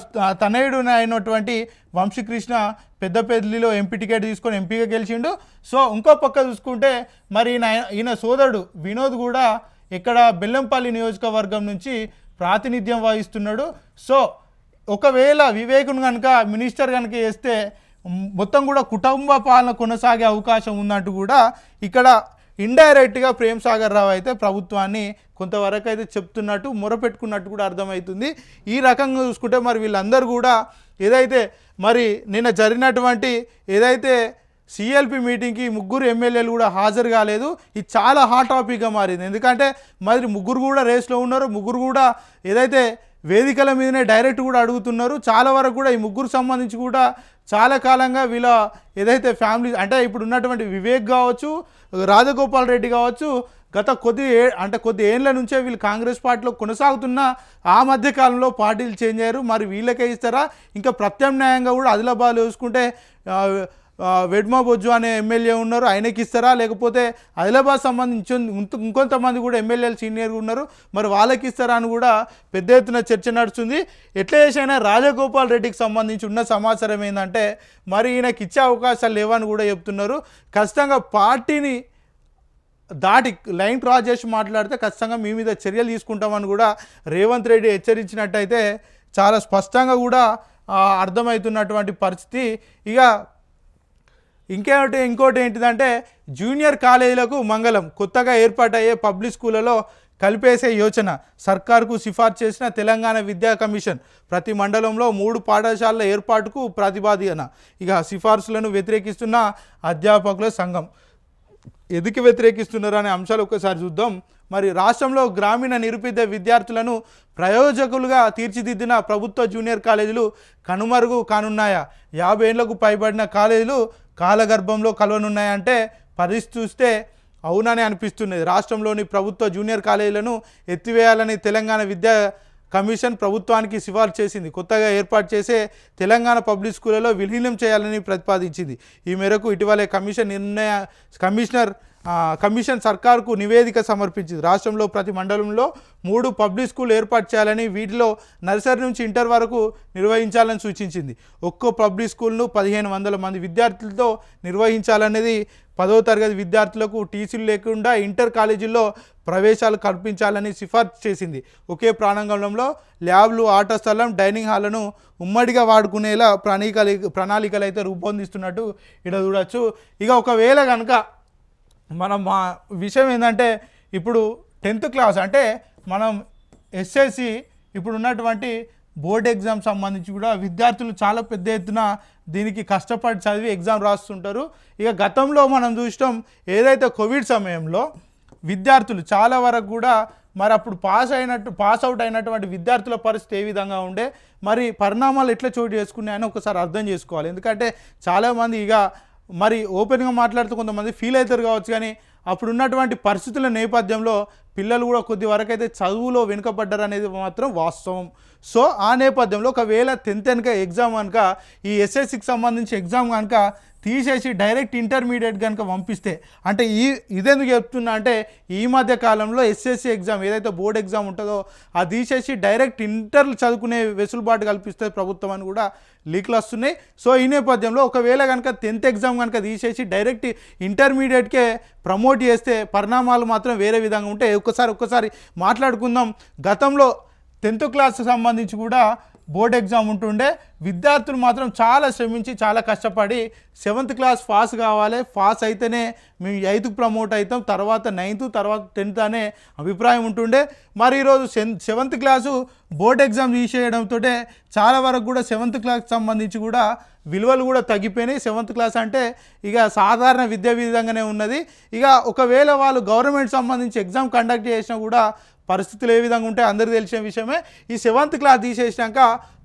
తనయుడు అయినటువంటి వంశీకృష్ణ పెద్దపల్లిలో ఎంపీ టికెట్ తీసుకొని ఎంపీగా గెలిచిండు. సో ఇంకో పక్క చూసుకుంటే మరి ఈయన ఈయన సోదరుడు వినోద్ కూడా ఇక్కడ బెల్లంపల్లి నియోజకవర్గం నుంచి ప్రాతినిధ్యం వహిస్తున్నాడు. సో ఒకవేళ వివేకును కనుక మినిస్టర్ కనుక చేస్తే మొత్తం కూడా కుటుంబ పాలన కొనసాగే అవకాశం ఉన్నట్టు కూడా ఇక్కడ ఇండైరెక్ట్గా ప్రేమ్ సాగర్ రావు అయితే ప్రభుత్వాన్ని కొంతవరకు అయితే చెప్తున్నట్టు మొరపెట్టుకున్నట్టు కూడా అర్థమవుతుంది. ఈ రకంగా చూసుకుంటే మరి వీళ్ళందరూ కూడా ఏదైతే మరి నిన్న జరిగినటువంటి ఏదైతే సిఎల్పి మీటింగ్కి ముగ్గురు ఎమ్మెల్యేలు కూడా హాజరు కాలేదు. ఇది చాలా హాట్ టాపిక్గా మారింది. ఎందుకంటే మరి ముగ్గురు కూడా రేస్లో ఉన్నారు. ముగ్గురు కూడా ఏదైతే వేదికల మీదనే డైరెక్ట్ కూడా అడుగుతున్నారు. చాలా వరకు కూడా ఈ ముగ్గురు సంబంధించి కూడా చాలా కాలంగా వీళ్ళ ఏదైతే ఫ్యామిలీ అంటే ఇప్పుడు ఉన్నటువంటి వివేక్ కావచ్చు రాజగోపాల్ రెడ్డి కావచ్చు గత కొద్ది ఏ అంటే కొద్ది ఏళ్ళ నుంచే వీళ్ళు కాంగ్రెస్ పార్టీలో కొనసాగుతున్న ఆ మధ్య కాలంలో పార్టీలు చేంజ్ అయ్యారు. మరి వీళ్ళకే ఇస్తారా? ఇంకా ప్రత్యామ్నాయంగా కూడా ఆదిలాబాద్ చూసుకుంటే వెడ్మా బొజ్జు అనే ఎమ్మెల్యే ఉన్నారు ఆయనకి ఇస్తారా? లేకపోతే ఆదిలాబాద్ సంబంధించి ఇంకొంతమంది కూడా ఎమ్మెల్యేలు సీనియర్గా ఉన్నారు మరి వాళ్ళకి ఇస్తారా అని కూడా పెద్ద ఎత్తున చర్చ నడుస్తుంది. ఎట్లా చేసైనా రాజగోపాల్ రెడ్డికి సంబంధించి ఉన్న సమాచారం ఏంటంటే మరి ఈయనకి ఇచ్చే అవకాశాలు లేవని కూడా చెప్తున్నారు. ఖచ్చితంగా పార్టీని దాటి లైన్ క్రాస్ చేసి మాట్లాడితే ఖచ్చితంగా మీ మీద చర్యలు తీసుకుంటామని కూడా రేవంత్ రెడ్డి హెచ్చరించినట్టయితే చాలా స్పష్టంగా కూడా అర్థమవుతున్నటువంటి పరిస్థితి. ఇక ఇంకేమిటి ఇంకోటి ఏంటిదంటే జూనియర్ కాలేజీలకు మంగళం కొత్తగా ఏర్పాటయ్యే పబ్లిక్ స్కూళ్ళలో కలిపేసే యోచన. సర్కార్కు సిఫార్సు చేసిన తెలంగాణ విద్యా కమిషన్ ప్రతి మండలంలో మూడు పాఠశాలల ఏర్పాటుకు ప్రతిపాదన ఇక సిఫార్సులను వ్యతిరేకిస్తున్న అధ్యాపకుల సంఘం. ఎదుకు వ్యతిరేకిస్తున్నారు అనే అంశాలు ఒక్కసారి చూద్దాం. మరి రాష్ట్రంలో గ్రామీణ నిరుపేద విద్యార్థులను ప్రయోజకులుగా తీర్చిదిద్దిన ప్రభుత్వ జూనియర్ కాలేజీలు కనుమరుగు కానున్నాయా? యాభై ఏళ్ళకు పైబడిన కాలేజీలు కాలగర్భంలో కలవనున్నాయంటే పరిస్థితి చూస్తే అవునని అనిపిస్తున్నది. రాష్ట్రంలోని ప్రభుత్వ జూనియర్ కాలేజీలను ఎత్తివేయాలని తెలంగాణ విద్యా కమిషన్ ప్రభుత్వానికి సిఫార్సు చేసింది. కొత్తగా ఏర్పాటు చేసే తెలంగాణ పబ్లిక్ స్కూళ్ళలో విలీనం చేయాలని ప్రతిపాదించింది. ఈ మేరకు ఇటీవలే కమిషన్ నిర్ణయ కమిషనర్ కమిషన్ సర్కార్కు నివేదిక సమర్పించింది. రాష్ట్రంలో ప్రతి మండలంలో మూడు పబ్లిక్ స్కూల్ ఏర్పాటు చేయాలని వీటిలో నర్సరీ నుంచి ఇంటర్ వరకు నిర్వహించాలని సూచించింది. ఒక్కో పబ్లిక్ స్కూల్ను పదిహేను వందల మంది విద్యార్థులతో నిర్వహించాలనేది పదో తరగతి విద్యార్థులకు టీసీలు లేకుండా ఇంటర్ కాలేజీల్లో ప్రవేశాలు కల్పించాలని సిఫార్సు చేసింది. ఒకే ప్రాణాంగణంలో ల్యాబ్లు ఆట స్థలం డైనింగ్ హాల్లను ఉమ్మడిగా వాడుకునేలా ప్రణాళికలు ప్రణాళికలు అయితే రూపొందిస్తున్నట్టు ఇక్కడ చూడొచ్చు. ఇక ఒకవేళ కనుక మనం మా విషయం ఏంటంటే ఇప్పుడు టెన్త్ క్లాస్ అంటే మనం ఎస్ఎస్సి ఇప్పుడు ఉన్నటువంటి బోర్డ్ ఎగ్జామ్ సంబంధించి కూడా విద్యార్థులు చాలా పెద్ద ఎత్తున దీనికి కష్టపడి చదివి ఎగ్జామ్ రాస్తుంటారు. ఇక గతంలో మనం చూసినాం ఏదైతే కోవిడ్ సమయంలో విద్యార్థులు చాలా వరకు కూడా మరి అప్పుడు పాస్ అయినట్టు పాస్ అవుట్ అయినటువంటి విద్యార్థుల పరిస్థితి ఏ విధంగా ఉండే మరి పరిణామాలు ఎట్లా చోటు చేసుకున్నాయని ఒకసారి అర్థం చేసుకోవాలి. ఎందుకంటే చాలామంది ఇక మరి ఓపెన్గా మాట్లాడుతూ కొంతమంది ఫీల్ అవుతారు కావచ్చు కానీ అప్పుడు ఉన్నటువంటి పరిస్థితుల నేపథ్యంలో పిల్లలు కూడా కొద్ది వరకైతే చదువులో వెనుకబడ్డారు అనేది మాత్రం వాస్తవం. సో ఆ నేపథ్యంలో ఒకవేళ టెన్త్ కనుక ఎగ్జామ్ కనుక ఈ ఎస్ఎస్సికి సంబంధించి ఎగ్జామ్ కనుక తీసేసి డైరెక్ట్ ఇంటర్మీడియట్ కనుక పంపిస్తే అంటే ఈ ఇదెందుకు చెప్తున్నా అంటే ఈ మధ్య కాలంలో ఎస్ఎస్సి ఎగ్జామ్ ఏదైతే బోర్డ్ ఎగ్జామ్ ఉంటుందో అది తీసేసి డైరెక్ట్ ఇంటర్ చదువుకునే వెసులుబాటు కల్పిస్తుంది ప్రభుత్వం అని కూడా లీక్లు వస్తున్నాయి. సో ఈ నేపథ్యంలో ఒకవేళ కనుక టెన్త్ ఎగ్జామ్ కనుక తీసేసి డైరెక్ట్ ఇంటర్మీడియట్కే ప్రమోట్ చేస్తే పరిణామాలు మాత్రం వేరే విధంగా ఉంటాయి. ఒక్కసారి ఒక్కసారి మాట్లాడుకుందాం. గతంలో టెన్త్ క్లాస్ సంబంధించి కూడా బోర్డ్ ఎగ్జామ్ ఉంటుండే. విద్యార్థులు మాత్రం చాలా శ్రమించి చాలా కష్టపడి సెవెంత్ క్లాస్ పాస్ కావాలి. పాస్ అయితేనే మేము ఎయిత్కి ప్రమోట్ అవుతాం తర్వాత నైన్త్ తర్వాత టెన్త్ అనే అభిప్రాయం ఉంటుండే. మరి ఈరోజు సెవెంత్ క్లాసు బోర్డ్ ఎగ్జామ్ తీసేయడంతో చాలా వరకు కూడా సెవెంత్ క్లాస్కి సంబంధించి కూడా విలువలు కూడా తగ్గిపోయినాయి. సెవెంత్ క్లాస్ అంటే ఇక సాధారణ విద్యా విధంగానే ఉన్నది. ఇక ఒకవేళ వాళ్ళు గవర్నమెంట్ సంబంధించి ఎగ్జామ్ కండక్ట్ చేసినా కూడా పరిస్థితులు ఏ విధంగా ఉంటాయి అందరికీ తెలిసిన విషయమే. ఈ సెవెంత్ క్లాస్ తీసేసినాక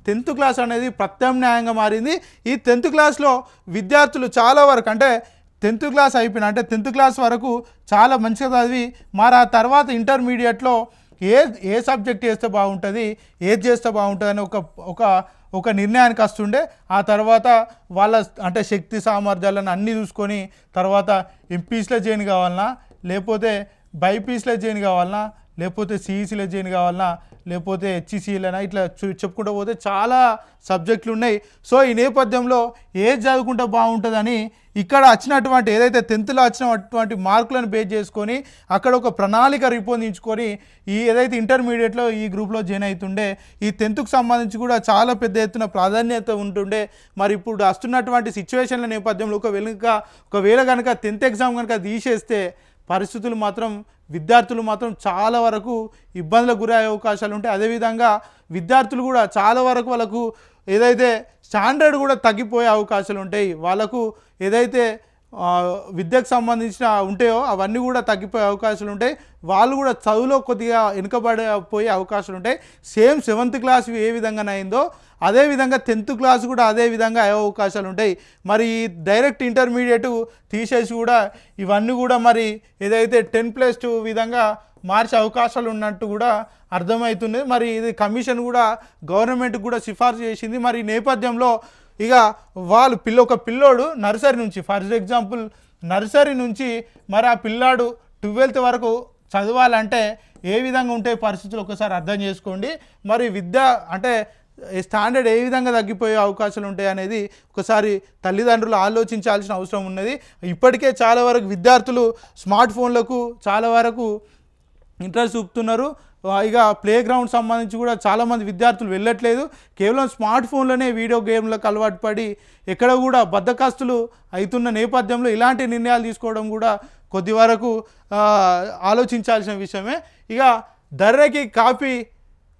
టెన్త్ క్లాస్ అనేది ప్రత్యామ్నాయంగా మారింది. ఈ టెన్త్ క్లాస్లో విద్యార్థులు చాలా వరకు అంటే టెన్త్ క్లాస్ అయిపోయిన అంటే టెన్త్ క్లాస్ వరకు చాలా మంచిగా చదివి మరి ఆ తర్వాత ఇంటర్మీడియట్లో ఏ ఏ సబ్జెక్ట్ చేస్తే బాగుంటుంది ఏది చేస్తే బాగుంటుంది అని ఒక ఒక ఒక నిర్ణయానికి వస్తుండే. ఆ తర్వాత వాళ్ళ అంటే శక్తి సామర్థ్యాలను అన్నీ చూసుకొని తర్వాత ఎంపీస్లో జాయిన్ కావాలన్నా లేకపోతే బైపీస్లో జాయిన్ కావాలన్నా లేకపోతే సిఈసీలో జాయిన్ కావాలన్నా లేకపోతే హెచ్ఈసీలైనా ఇట్లా చూ- చెప్పుకుంటూ పోతే చాలా సబ్జెక్టులు ఉన్నాయి. సో ఈ నేపథ్యంలో ఏది చదువుకుంటే బాగుంటుందని ఇక్కడ వచ్చినటువంటి ఏదైతే టెన్త్లో వచ్చినటువంటి మార్కులను బేస్ చేసుకొని అక్కడ ఒక ప్రణాళిక రూపొందించుకొని ఈ ఏదైతే ఇంటర్మీడియట్లో ఈ గ్రూప్లో జాయిన్ అవుతుండే ఈ టెన్త్కు సంబంధించి కూడా చాలా పెద్ద ఎత్తున ప్రాధాన్యత ఉంటుండే. మరి ఇప్పుడు వస్తున్నటువంటి సిచ్యువేషన్ల నేపథ్యంలో ఒక వెనుక ఒకవేళ కనుక టెన్త్ ఎగ్జామ్ కనుక తీసేస్తే పరిస్థితులు మాత్రం విద్యార్థులు మాత్రం చాలా వరకు ఇబ్బందులకు గురయ్యే అవకాశాలు ఉంటాయి. అదేవిధంగా విద్యార్థులు కూడా చాలా వరకు వాళ్ళకు ఏదైతే స్టాండర్డ్ కూడా తగ్గిపోయే అవకాశాలు ఉంటాయి. వాళ్ళకు ఏదైతే విద్యకు సంబంధించిన ఉంటాయో అవన్నీ కూడా తగ్గిపోయే అవకాశాలు ఉంటాయి. వాళ్ళు కూడా చదువులో కొద్దిగా వెనుకబడిపోయే అవకాశాలు ఉంటాయి. సేమ్ సెవెంత్ క్లాస్ ఏ విధంగా అయిందో అదే విధంగా టెన్త్ క్లాస్ కూడా అదే విధంగా అయ్యే అవకాశాలు ఉంటాయి. మరి డైరెక్ట్ ఇంటర్మీడియట్ తీసేసి కూడా ఇవన్నీ కూడా మరి ఏదైతే టెన్ ప్లస్ టూ విధంగా మార్చే అవకాశాలు ఉన్నట్టు కూడా అర్థమవుతుంది. మరి ఇది కమిషన్ కూడా గవర్నమెంట్ కూడా సిఫార్సు చేసింది. మరి నేపథ్యంలో ఇక వాళ్ళు పిల్ల ఒక పిల్లోడు నర్సరీ నుంచి ఫర్ ఎగ్జాంపుల్ నర్సరీ నుంచి మరి ఆ పిల్లాడు ట్వెల్త్ వరకు చదవాలంటే ఏ విధంగా ఉంటాయి పరిస్థితులు ఒకసారి అర్థం చేసుకోండి. మరి విద్య అంటే స్టాండర్డ్ ఏ విధంగా తగ్గిపోయే అవకాశాలు ఉంటాయి అనేది ఒకసారి తల్లిదండ్రులు ఆలోచించాల్సిన అవసరం ఉన్నది. ఇప్పటికే చాలా వరకు విద్యార్థులు స్మార్ట్ ఫోన్లకు చాలా వరకు ఇంట్రెస్ట్ చూపుతున్నారు. ఇక ప్లే గ్రౌండ్ సంబంధించి కూడా చాలామంది విద్యార్థులు వెళ్ళట్లేదు. కేవలం స్మార్ట్ ఫోన్లోనే వీడియో గేమ్లకు అలవాటు పడి ఎక్కడ కూడా బద్దకాస్తులు అవుతున్న నేపథ్యంలో ఇలాంటి నిర్ణయాలు తీసుకోవడం కూడా కొద్ది వరకు ఆలోచించాల్సిన విషయమే. ఇక ధర్రకి కాపీ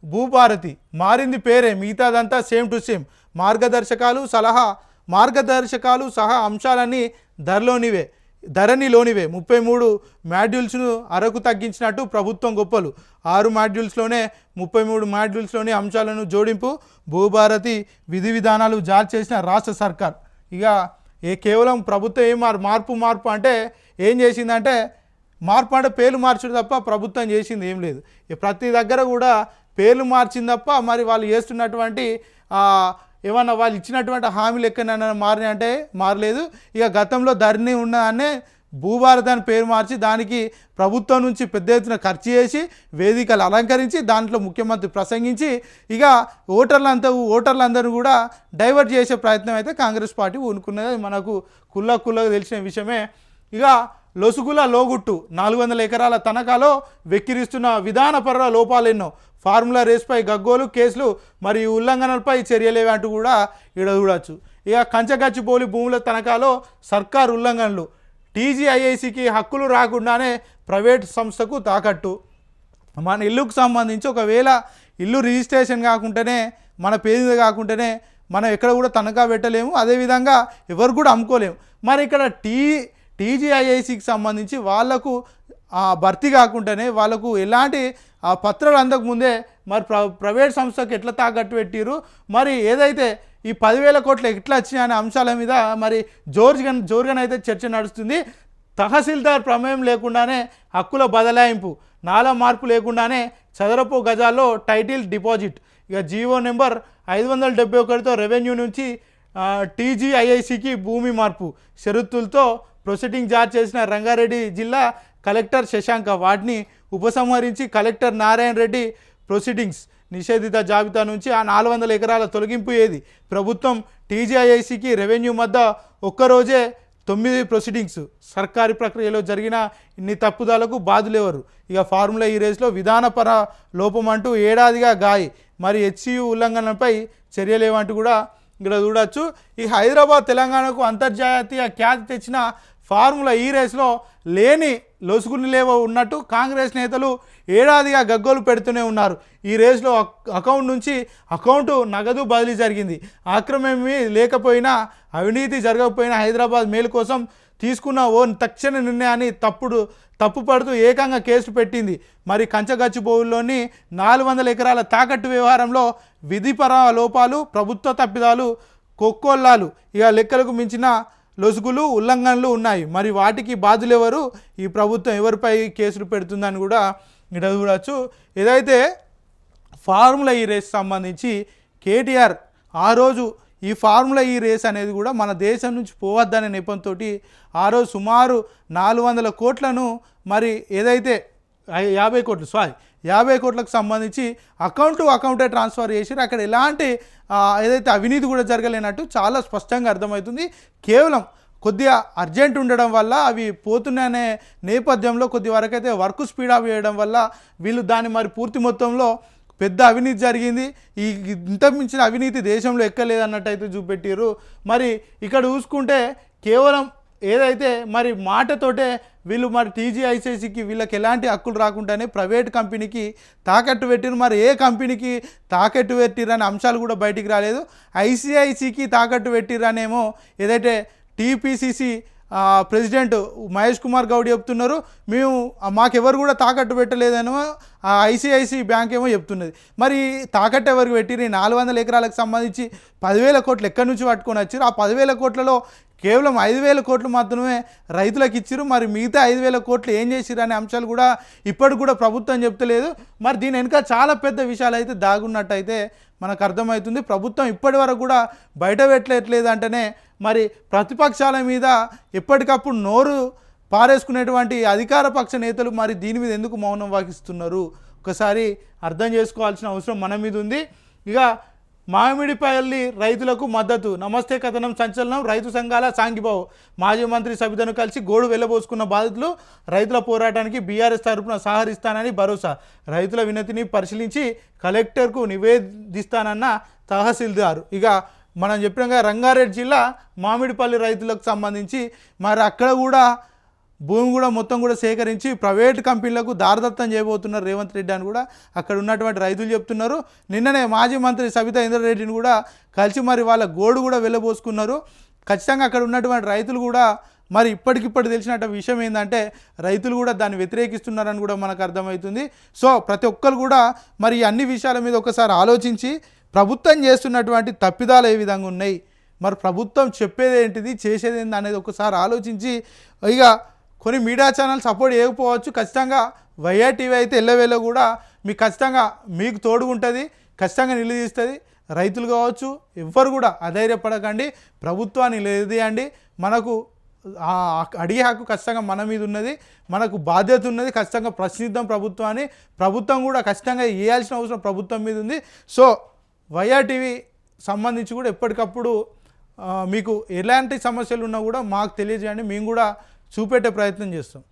భూభారతి మారింది పేరే మిగతాదంతా సేమ్ టు సేమ్. మార్గదర్శకాలు సలహా మార్గదర్శకాలు సహా అంశాలన్నీ ధరలోనివే ధరణిలోనివే. ముప్పై మూడు మాడ్యూల్స్ను అరకు తగ్గించినట్టు ప్రభుత్వం గొప్పలు. ఆరు మాడ్యూల్స్లోనే ముప్పై మూడు మాడ్యూల్స్లోని అంశాలను జోడింపు భూభారతి విధి విధానాలు జారీ చేసిన రాష్ట్ర సర్కార్. ఇక ఏ కేవలం ప్రభుత్వం ఏం మార్పు మార్పు మార్పు అంటే ఏం చేసిందంటే మార్పు అంటే పేర్లు మార్చడం తప్ప ప్రభుత్వం చేసింది ఏం లేదు. ప్రతి దగ్గర కూడా పేర్లు మార్చింది తప్ప మరి వాళ్ళు చేస్తున్నటువంటి ఏమన్నా వాళ్ళు ఇచ్చినటువంటి హామీలు ఎక్కడైనా మారినాయి అంటే మారలేదు. ఇక గతంలో ధరణి ఉన్నదాన్నే భూభారత్ అని పేరు మార్చి దానికి ప్రభుత్వం నుంచి పెద్ద ఎత్తున ఖర్చు చేసి వేదికలు అలంకరించి దాంట్లో ముఖ్యమంత్రి ప్రసంగించి ఇక ఓటర్లంతా ఓటర్లందరూ కూడా డైవర్ట్ చేసే ప్రయత్నం అయితే కాంగ్రెస్ పార్టీ ఊనుకున్నది మనకు కుల్ల కుల్లగా తెలిసిన విషయమే. ఇక లొసుగుల లోగుట్టు నాలుగు వందల ఎకరాల తనఖాలో వెక్కిరిస్తున్న విధానపర లోపాలెన్నో. ఫార్ములా రేస్పై గగ్గోలు కేసులు మరియు ఉల్లంఘనలపై చర్యలేవి అంటూ కూడా ఇక్కడ చూడవచ్చు ఇక కంచగచ్చిపోలి భూముల తనఖాలో సర్కార్ ఉల్లంఘనలు. టీజీఐఐసికి హక్కులు రాకుండానే ప్రైవేట్ సంస్థకు తాకట్టు. మన ఇల్లుకు సంబంధించి ఒకవేళ ఇల్లు రిజిస్ట్రేషన్ కాకుండానే మన పేరు మీద కాకుండానే మనం ఎక్కడ కూడా తనఖా పెట్టలేము. అదేవిధంగా ఎవరు కూడా అమ్ముకోలేము. మరి ఇక్కడ టీ టీజీఐఐసికి సంబంధించి వాళ్ళకు భర్తీ కాకుండానే వాళ్ళకు ఎలాంటి ఆ పత్రాలు అందకముందే మరి ప్ర ప్రైవేట్ సంస్థకు ఎట్లా తాకట్టు పెట్టిరు మరి ఏదైతే ఈ పదివేల కోట్లు ఎట్లా వచ్చినాయి అనే అంశాల మీద మరి జోర్గా జోరుగానైతే అయితే చర్చ నడుస్తుంది. తహసీల్దార్ ప్రమేయం లేకుండానే హక్కుల బదలాయింపు నాలా మార్పు లేకుండానే చదరపు గజాల్లో టైటిల్ డిపాజిట్. ఇక జీవో నెంబర్ ఐదు వందల డెబ్బై ఒకటితో రెవెన్యూ నుంచి టీజీఐఐసికి భూమి మార్పు షరతులతో ప్రొసీడింగ్ జారీ చేసిన రంగారెడ్డి జిల్లా కలెక్టర్ శశాంక వాటిని ఉపసంహరించి కలెక్టర్ నారాయణ రెడ్డి ప్రొసీడింగ్స్ నిషేధిత జాబితా నుంచి ఆ నాలుగు వందల ఎకరాల తొలగింపు ఏది? ప్రభుత్వం టీజీఐఐసికి రెవెన్యూ మధ్య ఒక్కరోజే తొమ్మిది ప్రొసీడింగ్స్. సర్కారీ ప్రక్రియలో జరిగిన ఇన్ని తప్పుదాలకు బాధులెవరు ఇక ఫార్ములా ఈ రేస్లో విధానపర లోపం అంటూ ఏడాదిగా గాయి. మరి హెచ్సియు ఉల్లంఘనపై చర్యలేవంటూ కూడా ఇక్కడ చూడొచ్చు. ఈ హైదరాబాద్ తెలంగాణకు అంతర్జాతీయ ఖ్యాతి తెచ్చిన ఫార్ములా ఈ రేసులో లేని లొసుగులు లేవో ఉన్నట్టు కాంగ్రెస్ నేతలు ఏడాదిగా గగ్గోలు పెడుతూనే ఉన్నారు. ఈ రేసులో అకౌంట్ నుంచి అకౌంటు నగదు బదిలీ జరిగింది. ఆక్రమేమీ లేకపోయినా అవినీతి జరగకపోయినా హైదరాబాద్ మేలు కోసం తీసుకున్న ఓ తక్షణ నిర్ణయాన్ని తప్పుడు తప్పుపడుతూ ఏకంగా కేసు పెట్టింది. మరి కంచగచ్చిబోవుల్లోని నాలుగు వందల ఎకరాల తాకట్టు వ్యవహారంలో విధిపర లోపాలు ప్రభుత్వ తప్పిదాలు కొక్కొల్లాలు ఇక లెక్కలకు మించిన లొసుగులు ఉల్లంఘనలు ఉన్నాయి. మరి వాటికి బాధులెవరు ఈ ప్రభుత్వం ఎవరిపై కేసులు పెడుతుందని కూడా ఇక్కడ చూడవచ్చు ఏదైతే ఫార్ములా ఈ రేస్ సంబంధించి కేటీఆర్ ఆ రోజు ఈ ఫార్ములా ఈ రేస్ అనేది కూడా మన దేశం నుంచి పోవద్దనే నెపంతో ఆ రోజు సుమారు నాలుగు వందల కోట్లను మరి ఏదైతే యాభై కోట్లు సారీ యాభై కోట్లకు సంబంధించి అకౌంట్ టు అకౌంటే ట్రాన్స్ఫర్ చేసిరు అక్కడ ఎలాంటి ఏదైతే అవినీతి కూడా జరగలేనట్టు చాలా స్పష్టంగా అర్థమవుతుంది. కేవలం కొద్దిగా అర్జెంట్ ఉండడం వల్ల అవి పోతున్నాయనే నేపథ్యంలో కొద్ది వరకైతే వర్క్ స్పీడ్ అప్ చేయడం వల్ల వీళ్ళు దాన్ని మరి పూర్తి మొత్తంలో పెద్ద అవినీతి జరిగింది. ఈ ఇంత మించిన అవినీతి దేశంలో ఎక్కలేదన్నట్టు అయితే చూపెట్టారు మరి ఇక్కడ చూసుకుంటే కేవలం ఏదైతే మరి మాటతోటే వీళ్ళు మరి టీజీఐసీసీకి వీళ్ళకి ఎలాంటి హక్కులు రాకుండానే ప్రైవేట్ కంపెనీకి తాకట్టు పెట్టిరు మరి ఏ కంపెనీకి తాకట్టు పెట్టిరు అనే అంశాలు కూడా బయటికి రాలేదు. ఐసిఐసికి తాకట్టు పెట్టిరనేమో ఏదైతే టీపీసీసీ ప్రెసిడెంట్ మహేష్ కుమార్ గౌడ్ చెప్తున్నారు. మేము మాకెవరు కూడా తాకట్టు పెట్టలేదనో ఆ ఐసిఐసి బ్యాంక్ ఏమో చెప్తున్నది. మరి తాకట్టు ఎవరికి పెట్టిరు నాలుగు వందల ఎకరాలకు సంబంధించి పదివేల కోట్లు ఎక్కడి నుంచి పట్టుకొని వచ్చారు ఆ పదివేల కోట్లలో కేవలం ఐదు వేల కోట్లు మాత్రమే రైతులకు ఇచ్చారు మరి మిగతా ఐదు వేల కోట్లు ఏం చేసిరు అనే అంశాలు కూడా ఇప్పటికి కూడా ప్రభుత్వం చెప్తలేదు. మరి దీని వెనుక చాలా పెద్ద విషయాలు అయితే దాగున్నట్టయితే మనకు అర్థమవుతుంది ప్రభుత్వం ఇప్పటి వరకు కూడా బయట పెట్టలేట్లేదు అంటేనే మరి ప్రతిపక్షాల మీద ఎప్పటికప్పుడు నోరు పారేసుకునేటువంటి అధికార పక్ష నేతలు మరి దీని మీద ఎందుకు మౌనం వాకిస్తున్నారు ఒకసారి అర్థం చేసుకోవాల్సిన అవసరం మన మీద ఉంది. ఇక మామిడిపల్లి రైతులకు మద్దతు. నమస్తే కథనం సంచలనం. రైతు సంఘాల సాంగిబావు మాజీ మంత్రి సబితను కలిసి గోడు వెళ్ళబోసుకున్న బాధితులు రైతుల పోరాటానికి బీఆర్ఎస్ తరఫున సహరిస్తానని భరోసా. రైతుల వినతిని పరిశీలించి కలెక్టర్కు నివేదిస్తానన్న తహసీల్దారు. ఇక మనం చెప్పినాక రంగారెడ్డి జిల్లా మామిడిపల్లి రైతులకు సంబంధించి. మరి అక్కడ కూడా భూమి కూడా మొత్తం కూడా సేకరించి ప్రైవేట్ కంపెనీలకు దారదత్తం చేయబోతున్నారు రేవంత్ రెడ్డి అని కూడా అక్కడ ఉన్నటువంటి రైతులు చెప్తున్నారు. నిన్ననే మాజీ మంత్రి సబితా ఇంద్రారెడ్డిని కూడా కలిసి మరి వాళ్ళ గోడు కూడా వెళ్ళబోసుకున్నారు. ఖచ్చితంగా అక్కడ ఉన్నటువంటి రైతులు కూడా మరి ఇప్పటికిప్పటి తెలిసినట్టు విషయం ఏంటంటే రైతులు కూడా దాన్ని వ్యతిరేకిస్తున్నారని కూడా మనకు అర్థమవుతుంది. సో ప్రతి ఒక్కరు కూడా మరి ఈ అన్ని విషయాల మీద ఒకసారి ఆలోచించి ప్రభుత్వం చేస్తున్నటువంటి తప్పిదాలు ఏ విధంగా ఉన్నాయి? మరి ప్రభుత్వం చెప్పేది ఏంటిది? చేసేది ఏంటి అనేది ఒకసారి ఆలోచించి ఇక కొన్ని మీడియా ఛానల్ సపోర్ట్ చేయకపోవచ్చు. ఖచ్చితంగా వైఆర్ టీవీ అయితే ఎల్లవేళ కూడా మీకు ఖచ్చితంగా మీకు తోడుగుంటుంది ఖచ్చితంగా నిలదీస్తుంది. రైతులు కావచ్చు ఎవ్వరు కూడా అధైర్యపడకండి. ప్రభుత్వాన్ని నిలదీయండి. మనకు అడిగే హక్కు ఖచ్చితంగా మన మీద ఉన్నది. మనకు బాధ్యత ఉన్నది ఖచ్చితంగా ప్రశ్నిద్దాం ప్రభుత్వాన్ని. ప్రభుత్వం కూడా ఖచ్చితంగా వేయాల్సిన అవసరం ప్రభుత్వం మీద ఉంది. సో వైఆర్ టీవీ సంబంధించి కూడా ఎప్పటికప్పుడు మీకు ఎలాంటి సమస్యలు ఉన్నా కూడా మాకు తెలియజేయండి. మేము కూడా చూపెట్టే ప్రయత్నం చేస్తాం.